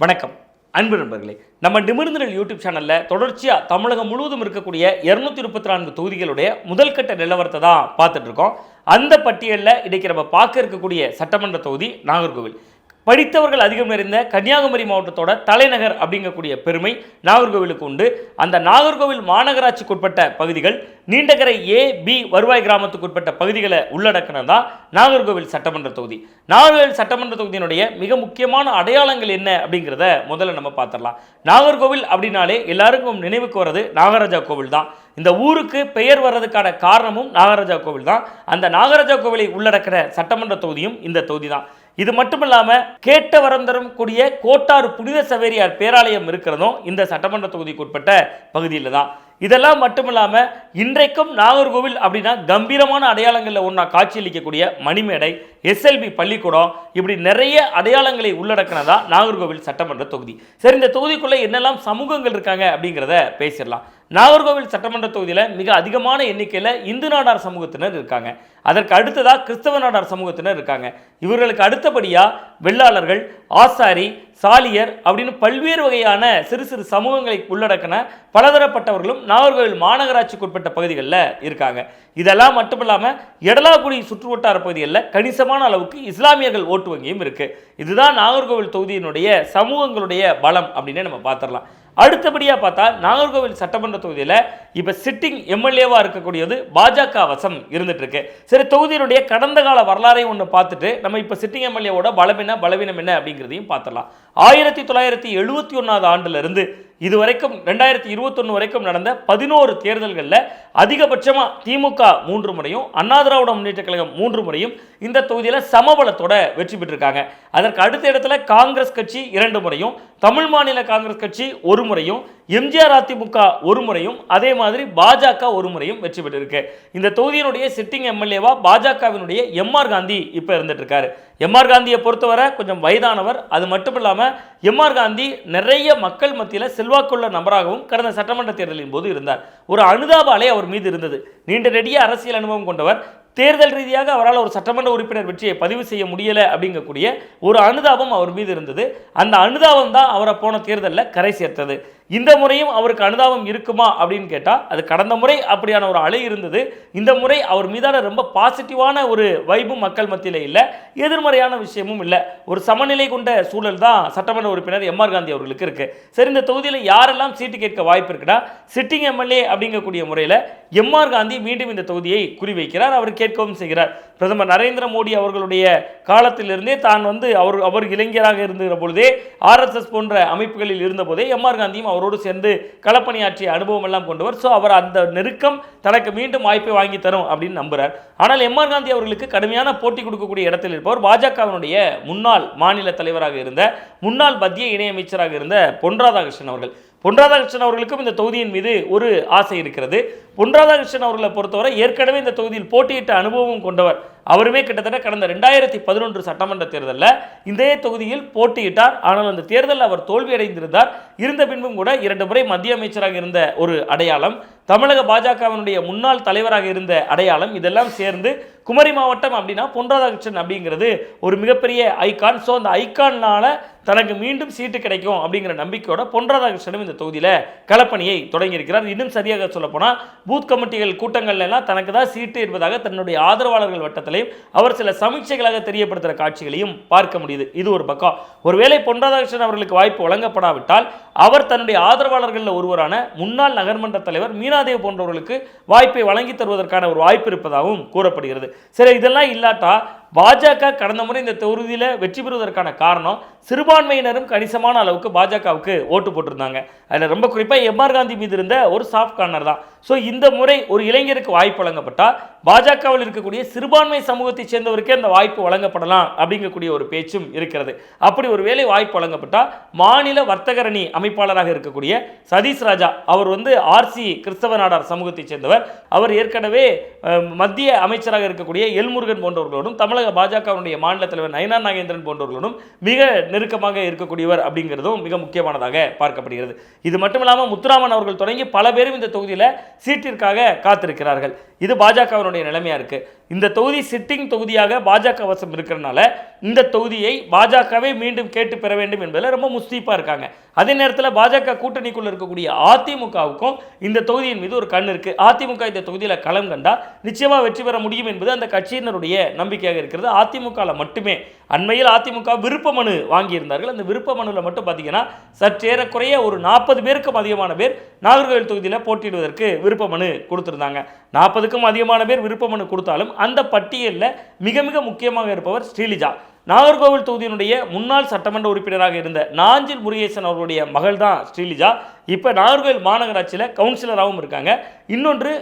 வணக்கம். அன்பு நண்பர்களே நம்ம நிமிர்ந்தல் யூடியூப் சேனலில் தொடர்ச்சியாக தமிழகம் முழுவதும் இருக்கக்கூடிய இரநூத்தி முப்பத்தி நான்கு தொகுதிகளுடைய முதல் கட்ட நிலவரத்தை தான் பார்த்துட்டு இருக்கோம். அந்த பட்டியலில் இன்றைக்கி நம்ம பார்க்க இருக்கக்கூடிய சட்டமன்ற தொகுதி நாகர்கோவில். படித்தவர்கள் அதிகம் நிறைந்த கன்னியாகுமரி மாவட்டத்தோட தலைநகர் அப்படிங்கக்கூடிய பெருமை நாகர்கோவிலுக்கு உண்டு. அந்த நாகர்கோவில் மாநகராட்சிக்குட்பட்ட பகுதிகள் நீண்டகரை ஏ பி வருவாய் கிராமத்துக்குட்பட்ட பகுதிகளை உள்ளடக்கினது தான் நாகர்கோவில் சட்டமன்ற தொகுதி. நாகர்கோவில் சட்டமன்ற தொகுதியினுடைய மிக முக்கியமான அடையாளங்கள் என்ன அப்படிங்கிறத முதல்ல நம்ம பார்த்துடலாம். நாகர்கோவில் அப்படின்னாலே எல்லாருக்கும் நினைவுக்கு வர்றது நாகராஜா கோவில் தான். இந்த ஊருக்கு பெயர் வர்றதுக்கான காரணமும் நாகராஜா கோவில் தான். அந்த நாகராஜா கோவிலை உள்ளடக்கிற சட்டமன்ற தொகுதியும் இந்த தொகுதி தான். இது மட்டும் இல்லாமல் கேட்ட வரம் கூடிய கோட்டாறு புனித சவேரியார் பேராலயம் இருக்கிறதும் இந்த சட்டமன்ற தொகுதிக்கு உட்பட்ட பகுதியில் தான் இதெல்லாம் மட்டும் இல்லாமல் இன்றைக்கும் நாகர்கோவில் அப்படின்னா கம்பீரமான அடையாளங்களில் ஒன்றா காட்சியளிக்கக்கூடிய மணிமேடை எஸ்எல்பி பள்ளிக்கூடம் இப்படி நிறைய அடையாளங்களை உள்ளடக்கினதா நாகர்கோவில் சட்டமன்ற தொகுதி. சரி இந்த தொகுதிக்குள்ளே என்னெல்லாம் சமூகங்கள் இருக்காங்க அப்படிங்கிறத பேசிடலாம். நாகர்கோவில் சட்டமன்ற தொகுதியில் மிக அதிகமான எண்ணிக்கையில் இந்து நாடார் சமூகத்தினர் இருக்காங்க. அதற்கு அடுத்ததாக கிறிஸ்தவ நாடார் சமூகத்தினர் இருக்காங்க. இவர்களுக்கு அடுத்தபடியாக வெள்ளாளர்கள் ஆசாரி சாலியர் அப்படின்னு பல்வேறு வகையான சிறு சிறு சமூகங்களை உள்ளடக்கின பலதரப்பட்டவர்களும் நாகர்கோவில் மாநகராட்சிக்கு உட்பட்ட பகுதிகளில் இருக்காங்க. இதெல்லாம் மட்டும் இல்லாமல் எடலாக்குடி சுற்றுவட்டார பகுதிகளில் கணிசமான அளவுக்கு இஸ்லாமியர்கள் ஓட்டு வங்கியும் இருக்குது இதுதான் நாகர்கோவில் தொகுதியினுடைய சமூகங்களுடைய பலம் அப்படின்னு நம்ம பார்த்துடலாம். அடுத்தபடியாக பார்த்தா நாகர்கோவில் சட்டமன்ற தொகுதியில் இப்போ சிட்டிங் எம்எல்ஏவாக இருக்கக்கூடியது பாஜக வசம் இருந்துட்டு இருக்கு சரி தொகுதியினுடைய கடந்த கால வரலாறை ஒன்று பார்த்துட்டு நம்ம இப்போ சிட்டிங் எம்எல்ஏவோட பலவீனம் பலவீனம் என்ன அப்படிங்கிறதையும் பார்த்துடலாம். ஆயிரத்தி தொள்ளாயிரத்தி எழுபத்தி ஒன்றாவது ஆண்டிலிருந்து இது வரைக்கும் ரெண்டாயிரத்தி இருபத்தொன்று வரைக்கும் நடந்த பதினோரு தேர்தல்களில் அதிகபட்சமாக திமுக மூன்று முறையும் அண்ணா திராவிட முன்னேற்ற கழகம் மூன்று முறையும் இந்த தொகுதியில் சமபலத்தோட வெற்றி பெற்றிருக்காங்க. அதற்கு அடுத்த இடத்துல காங்கிரஸ் கட்சி இரண்டு முறையும் தமிழ் மாநில காங்கிரஸ் கட்சி ஒரு முறையும் எம்ஜிஆர் அதிமுக ஒரு முறையும் அதே மாதிரி பாஜக ஒரு முறையும் வெற்றி பெற்றிருக்கு. இந்த தொகுதியினுடைய சிட்டிங் எம்எல்ஏவா பாஜகவினுடைய எம்ஆர் காந்தி இப்போ இருந்துட்டு இருக்காரு. எம்ஆர் காந்தியை பொறுத்தவரை கொஞ்சம் வயதானவர். அது மட்டும் இல்லாமல் எம்ஆர் காந்தி நிறைய மக்கள் மத்தியில் செல்வாக்குள்ள நபராகவும் கடந்த சட்டமன்ற தேர்தலின் போது இருந்தார். ஒரு அனுதாப அலை அவர் மீது இருந்தது. நீண்ட நெடிய அரசியல் அனுபவம் கொண்டவர். தேர்தல் ரீதியாக அவரால் ஒரு சட்டமன்ற உறுப்பினர் வெற்றியை பதிவு செய்ய முடியலை அப்படிங்கக்கூடிய ஒரு அனுதாபம் அவர் மீது இருந்தது. அந்த அனுதாபம் தான் அவரை போன தேர்தலில் கரை சேர்த்தது. இந்த முறையும் அவருக்கு அனுதாபம் இருக்குமா அப்படின்னு கேட்டால் அது கடந்த முறை அப்படியான ஒரு அலை இருந்தது. இந்த முறை அவர் மீதான ரொம்ப பாசிட்டிவான ஒரு வைபும் மக்கள் மத்தியில் இல்லை. எதிர்மறையான விஷயமும் இல்லை. ஒரு சமநிலை கொண்ட சூழல் தான் சட்டமன்ற உறுப்பினர் எம்ஆர் காந்தி அவர்களுக்கு இருக்கு. சரி இந்த தொகுதியில் யாரெல்லாம் சீட்டு கேட்க வாய்ப்பு இருக்குன்னா சிட்டிங் எம்எல்ஏ அப்படிங்கக்கூடிய முறையில் எம்ஆர் காந்தி மீண்டும் இந்த தொகுதியை குறிவைக்கிறார் அவர் கேட்கவும் செய்கிறார். பிரதமர் நரேந்திர மோடி அவர்களுடைய காலத்திலிருந்தே தான் வந்து அவர் அவர் இளைஞராக இருந்த பொழுதே ஆர்எஸ்எஸ் போன்ற அமைப்புகளில் இருந்தபோதே எம்ஆர் காந்தியும் அவர் அவரோடு சேர்ந்து களப்பணியாற்றிய அனுபவம் எல்லாம் கொண்டவர் ஸோ அவர் அந்த நெருக்கம் தனக்கு மீண்டும் வாய்ப்பை வாங்கி தரும் அப்படின்னு நம்புகிறார் ஆனால் எம்ஆர் காந்தி அவர்களுக்கு கடுமையான போட்டி கொடுக்கக்கூடிய இடத்தில் இருப்பவர் பாஜகவினுடைய முன்னாள் மாநில தலைவராக இருந்த முன்னாள் மத்திய இணையமைச்சராக இருந்த பொன் ராதாகிருஷ்ணன் அவர்கள். பொன் ராதாகிருஷ்ணன் அவர்களுக்கும் இந்த தொகுதியின் மீது ஒரு ஆசை இருக்கிறது. பொன் ராதாகிருஷ்ணன் அவர்களை பொறுத்தவரை ஏற்கனவே இந்த தொகுதியில் போட்டியிட்ட அனுபவம் கொண்டவர். அவருமே கிட்டத்தட்ட கடந்த ரெண்டாயிரத்தி பதினொன்று சட்டமன்ற தேர்தலில் இதே தொகுதியில் போட்டியிட்டார். ஆனால் அந்த தேர்தலில் அவர் தோல்வியடைந்திருந்தார் இருந்த பின்பும் கூட இரண்டு முறை மத்திய அமைச்சராக இருந்த ஒரு அடையாளம் தமிழக பாஜகவினுடைய முன்னாள் தலைவராக இருந்த அடையாளம். இதெல்லாம் சேர்ந்து குமரி மாவட்டம் அப்படின்னா பொன் ராதாகிருஷ்ணன் அப்படிங்கிறது ஒரு மிகப்பெரிய ஐகான் ஸோ அந்த ஐகான்னால தனக்கு மீண்டும் சீட்டு கிடைக்கும் அப்படிங்கிற நம்பிக்கையோட பொன் ராதாகிருஷ்ணனும் இந்த தொகுதியில் களப்பணியை தொடங்கியிருக்கிறார். இன்னும் சரியாக சொல்லப்போனால் பூத் கமிட்டிகள் கூட்டங்கள்ல எல்லாம் தனக்கு தான் சீட்டு என்பதாக தன்னுடைய ஆதரவாளர்கள் வட்டத்திலையும் அவர் சில சமீட்சைகளாக தெரியப்படுத்துகிற காட்சிகளையும் பார்க்க முடியுது. இது ஒரு பக்கம். ஒருவேளை பொன் ராதாகிருஷ்ணன் அவர்களுக்கு வாய்ப்பு வழங்கப்படாவிட்டால் அவர் தன்னுடைய ஆதரவாளர்களில் ஒருவரான முன்னாள் நகர்மன்ற தலைவர் மீனாதேவ் போன்றவர்களுக்கு வாய்ப்பை வழங்கி தருவதற்கான ஒரு வாய்ப்பு இருப்பதாகவும் கூறப்படுகிறது. சரி இதெல்லாம் இல்லாட்டா பாஜக கடந்த முறை இந்த தொகுதியில் வெற்றி பெறுவதற்கான காரணம் சிறுபான்மையினரும் கணிசமான அளவுக்கு பாஜகவுக்கு ஓட்டு போட்டிருந்தாங்க. அதில் ரொம்ப குறிப்பாக எம்ஆர் காந்தி மீது இருந்த ஒரு சாஃப்ட் கார்னர் தான். ஸோ இந்த முறை ஒரு இளைஞருக்கு வாய்ப்பு வழங்கப்பட்டால் பாஜகவில் இருக்கக்கூடிய சிறுபான்மை சமூகத்தை சேர்ந்தவருக்கே அந்த வாய்ப்பு வழங்கப்படலாம் அப்படிங்கக்கூடிய ஒரு பேச்சும் இருக்கிறது. அப்படி ஒரு வேலை வாய்ப்பு வழங்கப்பட்டால் மாநில வர்த்தகரணி அமைப்பாளராக இருக்கக்கூடிய சதீஷ் ராஜா அவர் வந்து ஆர்சி கிறிஸ்தவ நாடார் சமூகத்தைச் சேர்ந்தவர். அவர் ஏற்கனவே மத்திய அமைச்சராக இருக்கக்கூடிய எல்முருகன் போன்றவர்களோடும் தமிழக பாஜகவினுடைய மாநில தலைவர் நயனா நாகேந்திரன் போன்றவர்களோடும் மிக நெருக்கமாக இருக்கக்கூடியவர் அப்படிங்கிறதும் மிக முக்கியமானதாக பார்க்கப்படுகிறது. இது மட்டும் இல்லாமல் முத்துராமன் அவர்கள் தொடங்கி பல பேரும் இந்த தொகுதியில் சீட்டிற்காக காத்திருக்கிறார்கள். இது பாஜகவினுடைய நிலைமையாக இருக்குது இந்த தொகுதி சிட்டிங் தொகுதியாக பாஜக வசம் இருக்கிறனால இந்த தொகுதியை பாஜகவே மீண்டும் கேட்டு பெற வேண்டும் என்பதில் ரொம்ப முஸ்தீப்பாக இருக்காங்க. அதே நேரத்தில் பாஜக கூட்டணிக்குள்ளே இருக்கக்கூடிய அதிமுகவுக்கும் இந்த தொகுதியின் மீது ஒரு கண் இருக்குது அதிமுக இந்த தொகுதியில் களம் கண்டால் நிச்சயமாக வெற்றி பெற முடியும் என்பது அந்த கட்சியினருடைய நம்பிக்கையாக இருக்குது இருக்கிறது. அதிமுகவில் மட்டுமே. அண்மையில் அதிமுக விருப்ப மனு வாங்கியிருந்தார்கள். அந்த விருப்ப மனுவில் மட்டும் பார்த்தீங்கன்னா சற்றேறக்குறைய ஒரு நாற்பது பேருக்கும் அதிகமான பேர் நாகர்கோவில் தொகுதியில் போட்டியிடுவதற்கு விருப்ப மனு கொடுத்துருந்தாங்க. நாற்பதுக்கும் அதிகமான பேர் விருப்ப மனு கொடுத்தாலும் அந்த பட்டியலில் மிக மிக முக்கியமாக இருப்பவர் ஸ்ரீலிஜா. நாகர்கோவில் தொகுதியினுடைய முன்னாள் சட்டமன்ற உறுப்பினராக இருந்த நாஞ்சில் முருகேசன் அவர்களுடைய மகள் தான் ஸ்ரீலிஜா. இப்போ நாகர்கோவில் மாநகராட்சியில் கவுன்சிலராகவும் இருக்காங்க. இன்னொன்று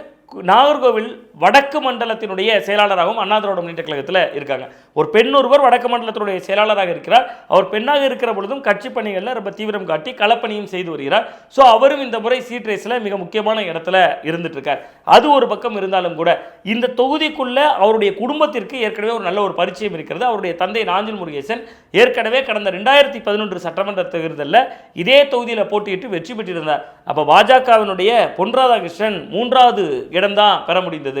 நாகர்கோவில் வடக்கு மண்டலத்தினுடைய செயலாளராகவும் அண்ணா திராவிட முன்னேற்ற கழகத்தில் இருக்காங்க. ஒரு பெண் ஒருவர் வடக்கு மண்டலத்தினுடைய செயலாளராக இருக்கிறார். அவர் பெண்ணாக இருக்கிற பொழுதும் கட்சி பணிகளில் ரொம்ப தீவிரம் காட்டி களப்பணியும் செய்து வருகிறார். ஸோ அவரும் இந்த முறை சீட் ரேஸில் மிக முக்கியமான இடத்துல இருந்துட்டு இருக்கார் அது ஒரு பக்கம் இருந்தாலும் கூட இந்த தொகுதிக்குள்ள அவருடைய குடும்பத்திற்கு ஏற்கனவே ஒரு நல்ல ஒரு பரிச்சயம் இருக்கிறது. அவருடைய தந்தை நாஞ்சில் முருகேசன் ஏற்கனவே கடந்த ரெண்டாயிரத்தி பதினொன்று சட்டமன்ற தேர்தலில் இதே தொகுதியில் போட்டியிட்டு வெற்றி பெற்றிருந்தார். அப்போ பாஜகவினுடைய பொன் ராதாகிருஷ்ணன் மூன்றாவது இடம்தான் பெற முடிந்தது.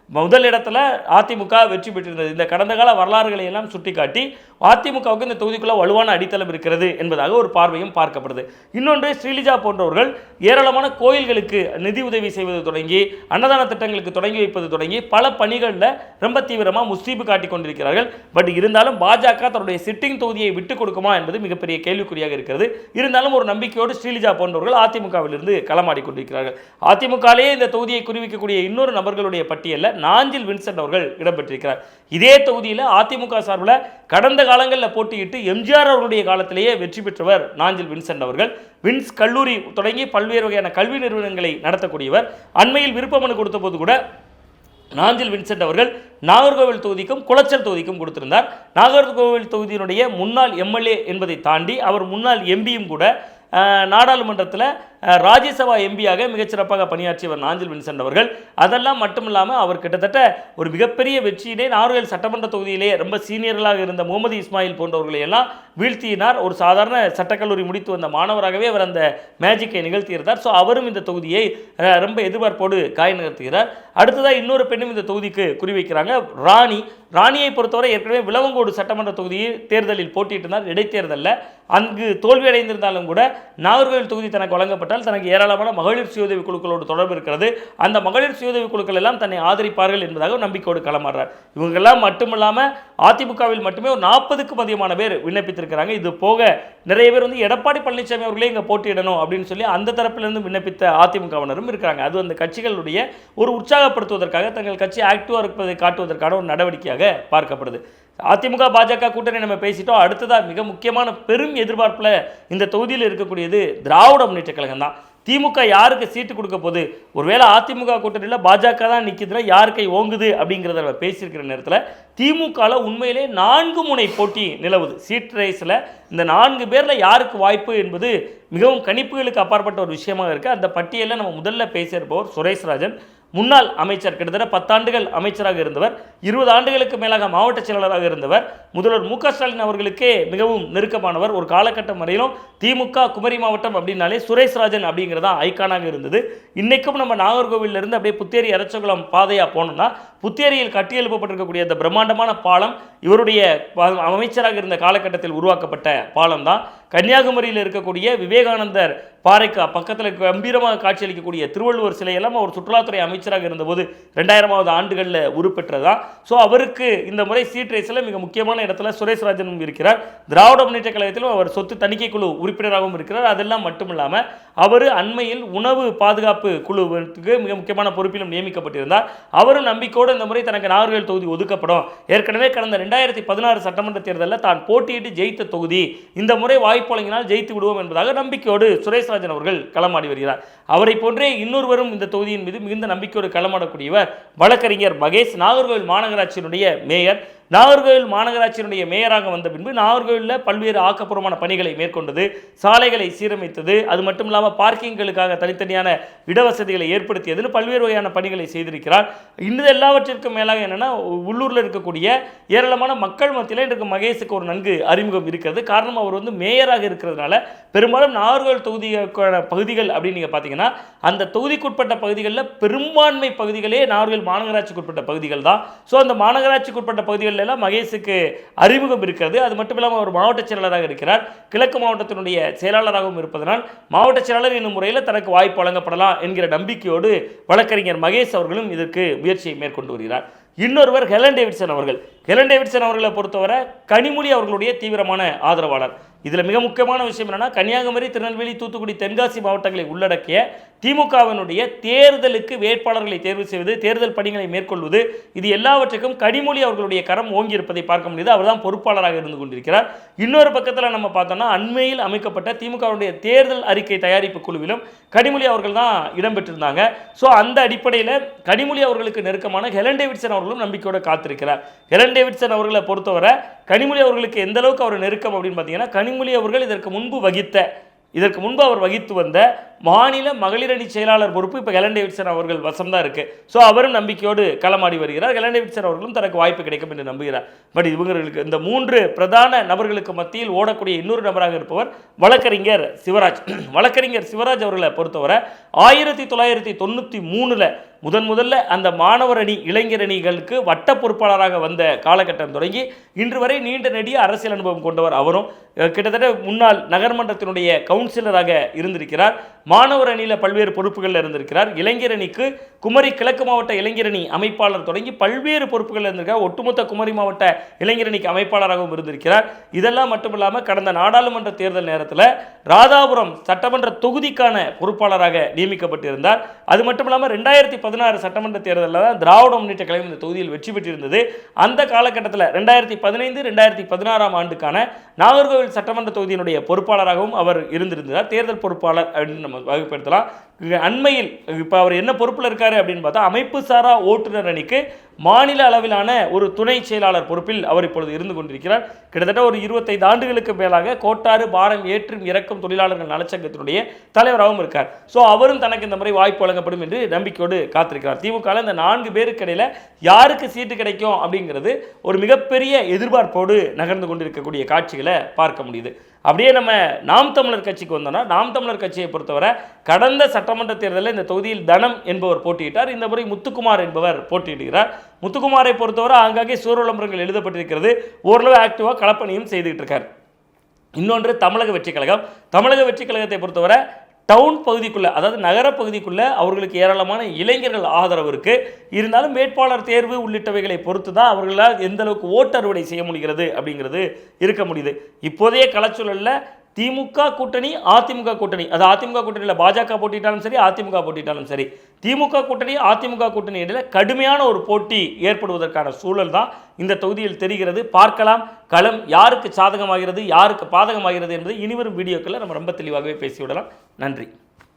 முதல் இடத்துல அதிமுக வெற்றி பெற்றிருந்தது. இந்த கடந்த கால வரலாறுகளை எல்லாம் சுட்டிக்காட்டி அதிமுகவுக்கு இந்த தொகுதிக்குள்ள வலுவான அடித்தளம் இருக்கிறது என்பதாக ஒரு பார்வையும் பார்க்கப்படுது. இன்னொன்று ஸ்ரீலிஜா போன்றவர்கள் ஏராளமான கோயில்களுக்கு நிதி உதவி செய்வது தொடங்கி அன்னதான திட்டங்களுக்கு தொடங்கி வைப்பது தொடங்கி பல பணிகளில் ரொம்ப தீவிரமாக முஸ்தீபு காட்டிக் கொண்டிருக்கிறார்கள். பட் இருந்தாலும் பாஜக தன்னுடைய சிட்டிங் தொகுதியை விட்டு கொடுக்குமா என்பது மிகப்பெரிய கேள்விக்குறியாக இருக்கிறது. இருந்தாலும் ஒரு நம்பிக்கையோடு ஸ்ரீலிஜா போன்றவர்கள் அதிமுகவிலிருந்து களமாடி கொண்டிருக்கிறார்கள். அதிமுகலேயே இந்த தொகுதியை குறிவிக்கக்கூடிய இன்னொரு நபர்களுடைய பட்டியலில் நாஞ்சில் வின்சென்ட் அவர்கள் இடம்பெற்றிருக்கிறார். இதே தொகுதியில் அதிமுக சார்பில் கடந்த காலங்களில் போட்டியிட்டு எம்ஜிஆர் அவர்களுடைய காலத்திலேயே வெற்றி பெற்றவர் நாஞ்சில் வின்சென்ட் அவர்கள். வின்ஸ் கல்லூரி தொடங்கி பல்வேறு வகையான கல்வி நிறுவனங்களை நடத்தக்கூடியவர். அண்மையில் விருப்பமனு கொடுத்த போது கூட நாஞ்சில் வின்சென்ட் அவர்கள் நாகர்கோவில் தொகுதிக்கும் குளச்சல் தொகுதிக்கும் கொடுத்திருந்தார். நாகர்கோவில் தொகுதியினுடைய முன்னாள் எம்எல்ஏ என்பதை தாண்டி அவர் முன்னாள் எம்பியும் கூட நாடாளுமன்றத்தில் ராஜ்யசபா எம்பியாக மிகச்சிறப்பாக பணியாற்றியவர் நாஞ்சில் வின்சென்ட் அவர்கள். அதெல்லாம் மட்டும் இல்லாமல் அவர் கிட்டத்தட்ட ஒரு மிகப்பெரிய வெற்றியினை நாகர்கோவில் சட்டமன்ற தொகுதியிலே ரொம்ப சீனியர்களாக இருந்த முகமது இஸ்மாயில் போன்றவர்களை எல்லாம் வீழ்த்தினார். ஒரு சாதாரண சட்டக்கல்லூரி முடித்து வந்த மாணவராகவே அவர் அந்த மேஜிக்கை நிகழ்த்தியிருந்தார். ஸோ அவரும் இந்த தொகுதியை ரொம்ப எதிர்பார்ப்போடு காய் நகர்த்துகிறார். அடுத்ததாக இன்னொரு பெண்ணும் இந்த தொகுதிக்கு குறிவைக்கிறாங்க ராணி. ராணியை பொறுத்தவரை ஏற்கனவே விளவங்கோடு சட்டமன்ற தொகுதியில் தேர்தலில் போட்டியிட்டிருந்தார். இடைத்தேர்தலில். அங்கு தோல்வியடைந்திருந்தாலும் கூட நாகர்கோவில் தொகுதி தனக்கு வழங்கப்பட்ட வழங்கப்பட்டால் தனக்கு ஏராளமான மகளிர் சுயதவி குழுக்களோடு தொடர்பு இருக்கிறது. அந்த மகளிர் சுயதவி குழுக்கள் எல்லாம் தன்னை ஆதரிப்பார்கள் என்பதாக நம்பிக்கையோடு களமாடுறார். இவங்கெல்லாம் மட்டுமில்லாமல் அதிமுகவில் மட்டுமே ஒரு நாற்பதுக்கும் அதிகமான பேர் விண்ணப்பித்திருக்கிறாங்க. இது போக நிறைய பேர் வந்து எடப்பாடி பழனிசாமி அவர்களே இங்கே போட்டியிடணும் அப்படின்னு சொல்லி அந்த தரப்பிலிருந்து விண்ணப்பித்த அதிமுகவினரும் இருக்கிறாங்க. அது அந்த கட்சிகளுடைய ஒரு உற்சாகப்படுத்துவதற்காக தங்கள் கட்சி ஆக்டிவாக இருப்பதை காட்டுவதற்கான ஒரு நடவடிக்கையாக பார்க்கப்படுது. அதிமுக பாஜக கூட்டணி நம்ம பேசிட்டோம். அடுத்ததாக மிக முக்கியமான பெரும் எதிர்பார்ப்பில் இந்த தொகுதியில் இருக்கக்கூடியது திராவிட முன்னேற்ற கழகம் தான். திமுக யாருக்கு சீட்டு கொடுக்க போகுது? ஒருவேளை அதிமுக கூட்டணியில் பாஜக தான் நிற்கிதுன்னா யார் கை ஓங்குது அப்படிங்கிறத நம்ம பேசியிருக்கிற நேரத்தில் திமுகவில் உண்மையிலே நான்கு முனை போட்டி நிலவுது. சீட் ரேஸில் இந்த நான்கு பேரில் யாருக்கு வாய்ப்பு என்பது மிகவும் கணிப்புகளுக்கு அப்பாற்பட்ட ஒரு விஷயமாக இருக்குது அந்த பட்டியலில் நம்ம முதல்ல பேசியிருப்பவர் சுரேஷ்ராஜன் முன்னாள் அமைச்சர் கிட்டத்தட்ட பத்தாண்டுகள் அமைச்சராக இருந்தவர் இருபது ஆண்டுகளுக்கு மேலாக மாவட்ட செயலாளராக இருந்தவர் முதல்வர் மு ஸ்டாலின் அவர்களுக்கே மிகவும் நெருக்கமானவர். ஒரு காலகட்டம் வரையிலும் திமுக குமரி மாவட்டம் அப்படின்னாலே சுரேஷ் ராஜன் அப்படிங்கிறதா ஐக்கானாக இருந்தது. இன்றைக்கும் நம்ம நாகர்கோவிலிருந்து அப்படியே புத்தேரி அரச்சகுளம் பாதையாக போனோம்னா புத்தேரியில் கட்டி எழுப்பப்பட்டிருக்கக்கூடிய அந்த பிரம்மாண்டமான பாலம் இவருடைய அமைச்சராக இருந்த காலகட்டத்தில் உருவாக்கப்பட்ட பாலம் தான். கன்னியாகுமரியில் இருக்கக்கூடிய விவேகானந்தர் பாறைக்கு பக்கத்தில் கம்பீரமாக காட்சியளிக்கக்கூடிய திருவள்ளுவர் சிலையெல்லாம் அவர் சுற்றுலாத்துறை அமைச்சராக இருந்தபோது ரெண்டாயிரமாவது ஆண்டுகளில் உருப்பெற்றதா ஸோ அவருக்கு இந்த முறை சீட் ரேஸில் மிக முக்கியமான இடத்துல சுரேஷ் ராஜனும் இருக்கிறார். திராவிட முன்னேற்ற கழகத்திலும் அவர் சொத்து தணிக்கை குழு உறுப்பினராகவும் இருக்கிறார். அதெல்லாம் மட்டும் இல்லாமல் அவர் அண்மையில் உணவு பாதுகாப்பு குழுவுக்கு மிக முக்கியமான பொறுப்பிலும் நியமிக்கப்பட்டிருந்தார். அவரும் நம்பிக்கையோடு இந்த முறை தனக்கு நாகர்கோவில் தொகுதி ஒதுக்கப்படும். ஏற்கனவே கடந்த ரெண்டாயிரத்தி பதினாறு சட்டமன்ற தேர்தலில் தான் போட்டியிட்டு ஜெயித்த தொகுதி. இந்த முறை வாய்ப்பு வழங்கினால் ஜெயித்து விடுவோம் என்பதாக நம்பிக்கையோடு சுரேஷ்ராஜன் அவர்கள் களமாடி வருகிறார். அவரை போன்றே இன்னொருவரும் இந்த தொகுதியின் மீது மிகுந்த நம்பிக்கையோடு களமாடக்கூடியவர் வழக்கறிஞர் மகேஷ் நாகர்கோவில் மாநகராட்சியினுடைய மேயர் நாகர்கோவில் மாநகராட்சியினுடைய மேயராக வந்த பின்பு நாகர்கோவிலில் பல்வேறு ஆக்கப்பூர்வமான பணிகளை மேற்கொண்டது சாலைகளை சீரமைத்தது அது மட்டும் இல்லாமல் பார்க்கிங்களுக்காக தனித்தனியான இடவசதிகளை ஏற்படுத்தியதுன்னு பல்வேறு வகையான பணிகளை செய்திருக்கிறார். இந்த எல்லாவற்றிற்கும் மேலாக என்னென்னா உள்ளூரில் இருக்கக்கூடிய ஏராளமான மக்கள் மத்தியில் இன்றைக்கு மகேஷுக்கு ஒரு நன்கு அறிமுகம் இருக்கிறது. காரணம் அவர் வந்து மேயராக இருக்கிறதுனால பெரும்பாலும் நாகர்கோவில் தொகுதிக்கான பகுதிகள் அப்படின்னு நீங்கள் பார்த்தீங்கன்னா அந்த தொகுதிக்குட்பட்ட பகுதிகளில் பெரும்பான்மை பகுதிகளே நாகர்கோவில் மாநகராட்சிக்குட்பட்ட பகுதிகள் தான். ஸோ அந்த மாநகராட்சிக்குட்பட்ட பகுதிகளில் எல்லாம் மகேஷுக்கு அறிமுகம் இருக்கிறது. அது மட்டும் இல்லாமல் அவர் மாவட்ட செயலாளராக இருக்கிறார். கிழக்கு மாவட்டத்தினுடைய செயலாளராகவும் இருப்பதனால் மாவட்ட செயலாளர் என்னும் முறையில் தனக்கு வாய்ப்பு வழங்கப்படலாம் என்கிற நம்பிக்கையோடு வழக்கறிஞர் மகேஷ் அவர்களும் இதற்கு முயற்சியை மேற்கொண்டு வருகிறார். இன்னொருவர் ஹெலன் டேவிட்சன் அவர்கள். ஹெலன் டேவிட்சன் அவர்களை பொறுத்தவரை கனிமொழி அவர்களுடைய தீவிரமான ஆதரவாளர். இதில் மிக முக்கியமான விஷயம் என்னன்னா கன்னியாகுமரி திருநெல்வேலி தூத்துக்குடி தென்காசி மாவட்டங்களை உள்ளடக்கிய திமுகவினுடைய தேர்தலுக்கு வேட்பாளர்களை தேர்வு செய்வது தேர்தல் பணிகளை மேற்கொள்வது இது எல்லாவற்றுக்கும் கனிமொழி அவர்களுடைய கரம் ஓங்கி இருப்பதை பார்க்க முடியுது. அவர் தான் பொறுப்பாளராக இருந்து கொண்டிருக்கிறார். இன்னொரு பக்கத்தில் நம்ம பார்த்தோம்னா அண்மையில் அமைக்கப்பட்ட திமுகவுடைய தேர்தல் அறிக்கை தயாரிப்பு குழுவிலும் கனிமொழி அவர்கள் தான் இடம்பெற்றிருந்தாங்க. ஸோ அந்த அடிப்படையில் கனிமொழி அவர்களுக்கு நெருக்கமான ஹெலன் டேவிட்சன் அவர்களும் நம்பிக்கையோடு காத்திருக்கிறார். ஹெலன் டேவிட்சன் அவர்களை பொறுத்தவரை கனிமொழி அவர்களுக்கு எந்த அளவுக்கு அவர் நெருக்கம் அப்படின்னு பார்த்தீங்கன்னா கனிமொழி அவர்கள் இதற்கு முன்பு வகித்த இதற்கு முன்பு அவர் வகித்து வந்த மாநில மகளிர் அணி செயலாளர் பொறுப்பு இப்போ ஹெலன் டேவிட்சன் அவர்கள் வசம் தான் இருக்குது ஸோ அவரும் நம்பிக்கையோடு களமாடி வருகிறார். ஹெலன் டேவிட்சன் அவர்களும் தனக்கு வாய்ப்பு கிடைக்கும் என்று நம்புகிறார். பட் இவங்களுக்கு இந்த மூன்று பிரதான நபர்களுக்கு மத்தியில் ஓடக்கூடிய இன்னொரு நபராக இருப்பவர் வழக்கறிஞர் சிவராஜ். வழக்கறிஞர் சிவராஜ் அவர்களை பொறுத்தவரை ஆயிரத்தி தொள்ளாயிரத்தி தொண்ணூற்றி மூணில் முதன் முதல்ல அந்த மாணவர் அணி இளைஞர் அணிகளுக்கு வட்ட பொறுப்பாளராக வந்த காலகட்டம் தொடங்கி இன்று வரை நீண்ட நெடிய அரசியல் அனுபவம் கொண்டவர் அவரும் கிட்டத்தட்ட முன்னாள் நகர்மன்றத்தினுடைய கவுன்சிலராக இருந்திருக்கிறார். மாணவர் அணியில் பல்வேறு பொறுப்புகளில் இருந்திருக்கிறார். இளைஞர் அணிக்கு குமரி கிழக்கு மாவட்ட இளைஞர் அணி அமைப்பாளர் தொடங்கி பல்வேறு பொறுப்புகளில் இருந்திருக்கிறார். ஒட்டுமொத்த குமரி மாவட்ட இளைஞர் அணிக்கு அமைப்பாளராகவும் இருந்திருக்கிறார். இதெல்லாம் மட்டும் இல்லாமல் கடந்த நாடாளுமன்ற தேர்தல் நேரத்தில் ராதாபுரம் சட்டமன்ற தொகுதிக்கான பொறுப்பாளராக நியமிக்கப்பட்டிருந்தார். அது மட்டும் இல்லாமல் ரெண்டாயிரத்தி பதினாறு சட்டமன்ற தேர்தலில் தான் திராவிட முன்னேற்ற கழகம் இந்த தொகுதியில் வெற்றி பெற்றிருந்தது. அந்த காலகட்டத்தில் ரெண்டாயிரத்தி பதினைந்து ரெண்டாயிரத்தி பதினாறாம் ஆண்டுக்கான நாகர்கோவில் சட்டமன்ற தொகுதியினுடைய பொறுப்பாளராகவும் அவர் இருந்திருந்தார். தேர்தல் பொறுப்பாளர் அப்படின்னு நம்ம வகைப்படுத்தலாம். அண்மையில் இப்போ அவர் என்ன பொறுப்பில் இருக்கார் அப்படின்னு பார்த்தா அமைப்பு சாரா ஓட்டுநர் அணிக்கு மாநில அளவிலான ஒரு துணை செயலாளர் பொறுப்பில் அவர் இப்பொழுது இருந்து கொண்டிருக்கிறார். கிட்டத்தட்ட ஒரு இருபத்தைந்து ஆண்டுகளுக்கு மேலாக கோட்டாறு பாரம் ஏற்றும் இறக்கும் தொழிலாளர்கள் நலச்சங்கத்தினுடைய தலைவராகவும் இருக்கார். ஸோ அவரும் தனக்கு இந்த முறை வாய்ப்பு வழங்கப்படும் என்று நம்பிக்கையோடு காத்திருக்கிறார். திமுக இந்த நான்கு பேருக்கு இடையில் யாருக்கு சீட்டு கிடைக்கும் அப்படிங்கிறது ஒரு மிகப்பெரிய எதிர்பார்ப்போடு நகர்ந்து கொண்டிருக்கக்கூடிய காட்சிகளை பார்க்க முடியுது. அப்படியே நம்ம நாம் தமிழர் கட்சிக்கு வந்தோம்னா நாம் தமிழர் கட்சியை பொறுத்தவரை கடந்த சட்டமன்ற தேர்தலில் இந்த தொகுதியில் தனம் என்பவர் போட்டியிட்டார். இந்த முறை முத்துக்குமார் என்பவர் போட்டியிடுகிறார். முத்துக்குமாரை பொறுத்தவரை ஆங்காங்கே சூர விளம்பரங்கள் எழுதப்பட்டிருக்கிறது. ஓரளவு ஆக்டிவாக களப்பணியும் செய்துகிட்டு இருக்கார். இன்னொன்று தமிழக வெற்றி கழகம். தமிழக வெற்றி கழகத்தை பொறுத்தவரை டவுன் பகுதிக்குள்ளே அதாவது நகர பகுதிக்குள்ளே அவர்களுக்கு ஏராளமான இளைஞர்கள் ஆதரவு இருக்குது இருந்தாலும் வேட்பாளர் தேர்வு உள்ளிட்டவைகளை பொறுத்து தான் அவர்களால் எந்த அளவுக்கு ஓட்டு அறுவடை செய்ய முடிகிறது அப்படிங்கிறது இருக்க முடியுது. இப்போதைய களச்சூழலில் திமுக கூட்டணி அதிமுக கூட்டணி. அது அதிமுக கூட்டணியில் பாஜக போட்டிட்டாலும் சரி அதிமுக போட்டிட்டாலும் சரி. திமுக கூட்டணி அதிமுக கூட்டணி இடையில கடுமையான ஒரு போட்டி ஏற்படுவதற்கான சூழல் தான் இந்த தொகுதியில் தெரிகிறது. பார்க்கலாம் களம் யாருக்கு சாதகமாகிறது யாருக்கு பாதகமாகிறது என்பது இனிவரும் வீடியோக்களில் நம்ம ரொம்ப தெளிவாகவே பேசிவிடலாம். நன்றி.